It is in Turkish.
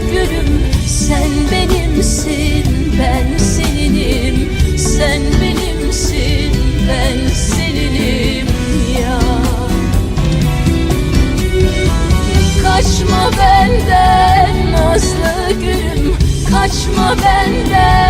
nazlı gülüm Sen benimsin ben seninim. Sen benimsin ben seninim. Ya. Kaçma benden nazlı gülüm. Kaçma benden